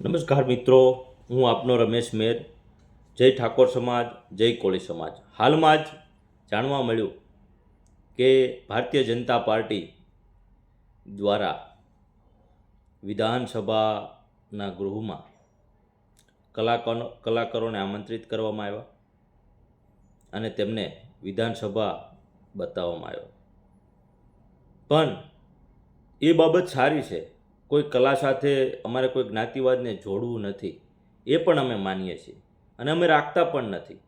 નમસ્કાર મિત્રો, હું આપનો રમેશ મેર. જય ઠાકોર સમાજ, જય કોળી સમાજ. હાલમાં જ જાણવા મળ્યું કે ભારતીય જનતા પાર્ટી દ્વારા વિધાનસભાના ગૃહમાં કલાકારો કલાકારોને આમંત્રિત કરવામાં આવ્યા અને તેમને વિધાનસભા બતાવવામાં આવ્યો. પણ એ બાબત સારી છે. કોઈ કલા સાથે અમારે કોઈ જ્ઞાતિવાદને જોડવું નથી, એ પણ અમે માનીએ છીએ અને અમે રાખતા પણ નથી.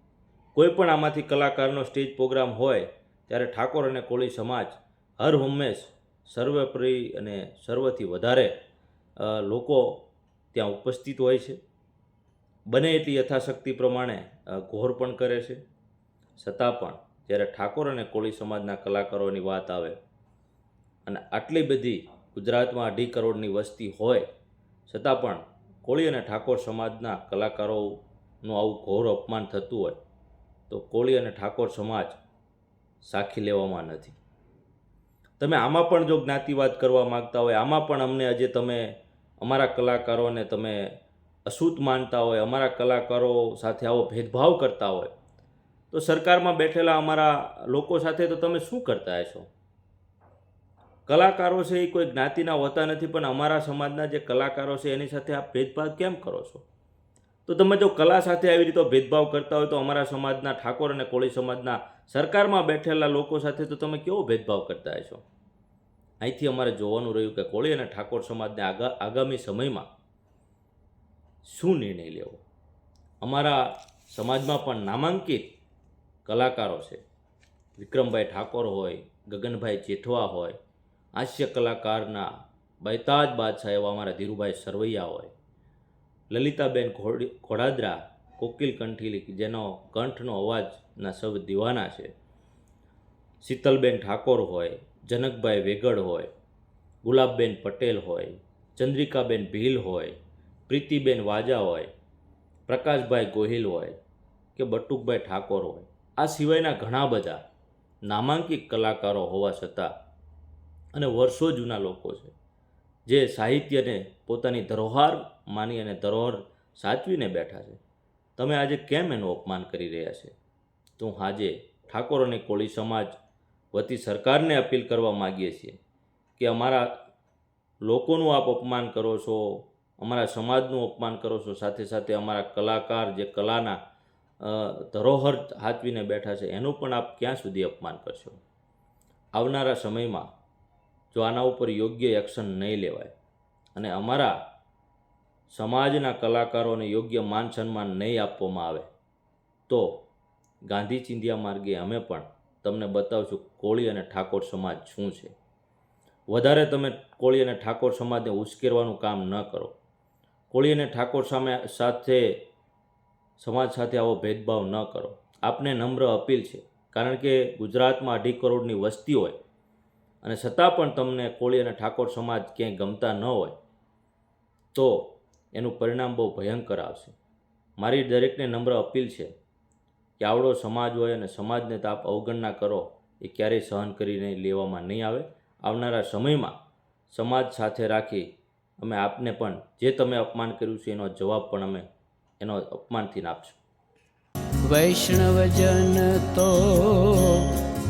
કોઈ પણ આમાંથી કલાકારનો સ્ટેજ પ્રોગ્રામ હોય, ત્યારે ઠાકોર અને કોળી સમાજ હર હંમેશ સર્વપ્રિય અને સર્વથી વધારે લોકો ત્યાં ઉપસ્થિત હોય છે. બને એટલી યથાશક્તિ પ્રમાણે ઘોર પણ કરે છે. છતાં પણ જ્યારે ઠાકોર અને કોળી સમાજના કલાકારોની વાત આવે અને આટલી બધી ગુજરાતમાં અઢી કરોડની વસ્તી હોય, છતાં પણ કોળી અને ઠાકોર સમાજના કલાકારોનું આવું ઘોર અપમાન થતું હોય, તો કોળી અને ઠાકોર સમાજ સાખી લેવામાં નથી. તમે આમાં પણ જો જ્ઞાતિવાદ કરવા માગતા હોય, આમાં પણ અમને આજે તમે અમારા કલાકારોને તમે અશુદ્ધ માનતા હોય, અમારા કલાકારો સાથે આવો ભેદભાવ કરતા હોય, તો સરકારમાં બેઠેલા અમારા લોકો સાથે તો તમે શું કરતા હશો? કલાકારો છે એ કોઈ જ્ઞાતિના હોતા નથી, પણ અમારા સમાજના જે કલાકારો છે એની સાથે આ ભેદભાવ કેમ કરો છો? તો તમે જો કલા સાથે આવી રીતે ભેદભાવ કરતા હોય તો અમારા સમાજના ઠાકોર અને કોળી સમાજના સરકારમાં બેઠેલા લોકો સાથે તો તમે કેવો ભેદભાવ કરતા હશો? અહીંથી અમારે જોવાનું રહ્યું કે કોળી અને ઠાકોર સમાજને આગા, આગામી સમયમાં શું નિર્ણય લેવો? અમારા સમાજમાં પણ નામાંકિત કલાકારો છે. વિક્રમભાઈ ઠાકોર હોય, ગગનભાઈ જેઠવા હોય હાસ્ય કલાકારના બૈતાજ બાદશાહ એવા અમારા ધીરુભાઈ સરવૈયા હોય. લલિતાબેન ઘોડી, ઘોડાદરા, કોકિલ કંઠીલી જેનો કંઠનો અવાજના સૌ દીવાના છે. શીતલબેન ઠાકોર હોય, જનકભાઈ વેગડ હોય, ગુલાબબેન પટેલ હોય, ચંદ્રિકાબેન ભીલ હોય, પ્રીતિબેન વાજા હોય, પ્રકાશભાઈ ગોહિલ હોય કે બટુકભાઈ ઠાકોર હોય. આ સિવાયના ઘણા બધા નામાંકિત કલાકારો હોવા છતાં અને વર્ષો જૂના લોકો છે. જે સાહિત્યને પોતાની ધરોહર માની અને ધરોહર સાચવીને બેઠા છે. તમે આજે કેમ એનું અપમાન કરી રહ્યા છે? તો આજે ઠાકોર અને કોળી સમાજ વતી સરકારને અપીલ કરવા માગીએ છીએ કે અમારા લોકોનું આપ અપમાન કરો છો, અમારા સમાજનું અપમાન કરો છો, સાથે સાથે અમારા કલાકાર જે કલાના ધરોહર હાચવીને બેઠા છે, એનું પણ આપ ક્યાં સુધી અપમાન કરશો? આવનારા સમયમાં જો આના ઉપર યોગ્ય એક્શન નહીં લેવાય અને અમારા સમાજના કલાકારોને યોગ્ય માન સન્માન નહીં આપવામાં આવે, તો ગાંધી ચિંધ્યા માર્ગે અમે પણ તમને બતાવશું કોળી અને ઠાકોર સમાજ શું છે. વધારે તમે કોળી અને ઠાકોર સમાજને ઉશ્કેરવાનું કામ ન કરો. કોળી અને ઠાકોર સામે સાથે, સમાજ સાથે આવો ભેદભાવ ન કરો. આપને નમ્ર અપીલ છે, કારણ કે ગુજરાતમાં અઢી કરોડની વસ્તી હોય અને છતાં પણ તમને કોળી અને ઠાકોર સમાજ ક્યાંય ગમતા ન હોય, તો એનું પરિણામ બહુ ભયંકર આવશે. મારી દરેકને નમ્ર અપીલ છે કે આવડો સમાજ હોય અને સમાજને તો આપ અવગણના કરો, એ ક્યારેય સહન કરીને લેવામાં નહીં આવે. આવનારા સમયમાં સમાજ સાથે રાખી અમે આપને પણ જે તમે અપમાન કર્યું છે એનો જવાબ પણ અમે એનો અપમાનથી આપશું. વૈષ્ણવજન તો